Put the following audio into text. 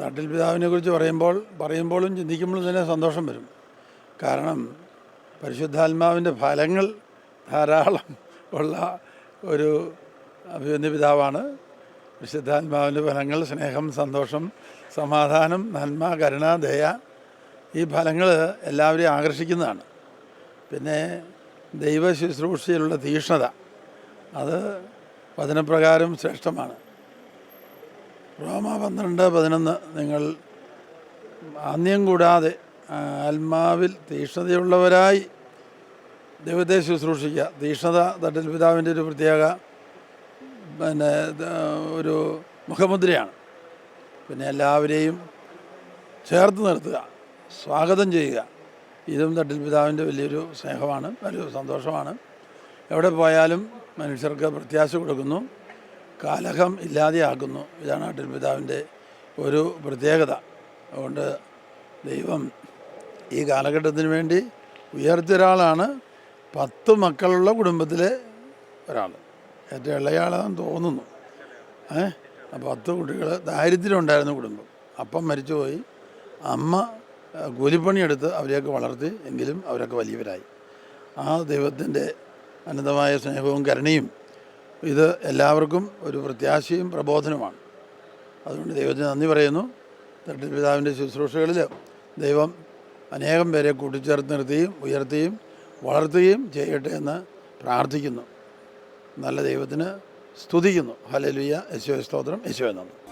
തട്ടിൽ പിതാവിനെ കുറിച്ച് പറയുമ്പോൾ പറയുമ്പോഴും ചിന്തിക്കുമ്പോഴും തന്നെ സന്തോഷം വരും. കാരണം പരിശുദ്ധാത്മാവിന്റെ ഫലങ്ങൾ ധാരാളം ഉള്ള ഒരു അഭിവന്യ പിതാവാണ്. പരിശുദ്ധാത്മാവിന്റെ ഫലങ്ങൾ സ്നേഹം സന്തോഷം സമാധാനം നന്മ കരുണ ദയ ഈ ഫലങ്ങൾ എല്ലാവരെയും ആകർഷിക്കുന്നതാണ്. പിന്നെ ദൈവ ശുശ്രൂഷയിലുള്ള തീക്ഷ്ണത അത് വചനപ്രകാരം ശ്രേഷ്ഠമാണ്. റോമ പന്ത്രണ്ട് പതിനൊന്ന് നിങ്ങൾ അന്യം കൂടാതെ ആത്മാവിൽ തീക്ഷ്ണതയുള്ളവരായി ദൈവത്തെ ശുശ്രൂഷിക്കുക. തീക്ഷ്ണത തട്ടിൽ പിതാവിന്റെ ഒരു പ്രത്യേക പിന്നെ ഒരു മുഖമുദ്രയാണ്. പിന്നെ എല്ലാവരെയും ചേർത്ത് നിർത്തുക സ്വാഗതം ചെയ്യുക. ഇതും തട്ടിൽ പിതാവിന്റെ വലിയൊരു സ്നേഹമാണ് വലിയൊരു സന്തോഷമാണ്. എവിടെ പോയാലും മനുഷ്യർക്ക് പ്രത്യാശ കൊടുക്കുന്നു. കാലഹം ഇല്ലാതെയാക്കുന്നു ഇതാണ് തട്ടിൽ പിതാവിന്റെ ഒരു പ്രത്യേകത. അതുകൊണ്ട് ദൈവം ഈ കാലഘട്ടത്തിന് വേണ്ടി ഉയർത്തിയ ഒരാളാണ്. പത്ത് മക്കളുള്ള കുടുംബത്തിലെ ഒരാൾ. ഏറ്റവും ഇളയാളാന്ന് തോന്നുന്നു. ഏ? പത്ത് കുട്ടികൾ ദാരിദ്ര്യമുണ്ടായിരുന്ന കുടുംബം. അപ്പം മരിച്ചുപോയി. അമ്മ കൂലിപ്പണിയെടുത്ത് അവരെയൊക്കെ വളർത്തി എങ്കിലും അവരൊക്കെ വലിയവരായി. ആ ദൈവത്തിന്റെ അനന്തമായ സ്നേഹവും കരുണയും ഇത് എല്ലാവർക്കും ഒരു പ്രത്യാശയും പ്രബോധനവുമാണ്. അതുകൊണ്ട് ദൈവത്തിന് നന്ദി പറയുന്നു. തട്ടിൽ പിതാവിന്റെ ശുശ്രൂഷകളിൽ ദൈവം അനേകം പേരെ കൂട്ടിച്ചേർത്ത് നിർത്തുകയും ഉയർത്തുകയും വളർത്തുകയും ചെയ്യട്ടെ എന്ന് പ്രാർത്ഥിക്കുന്നു. നല്ല ദൈവത്തിന് സ്തുതിക്കുന്നു. ഹലലുയ യശോ സ്തോത്രം. യശോ നന്ദി.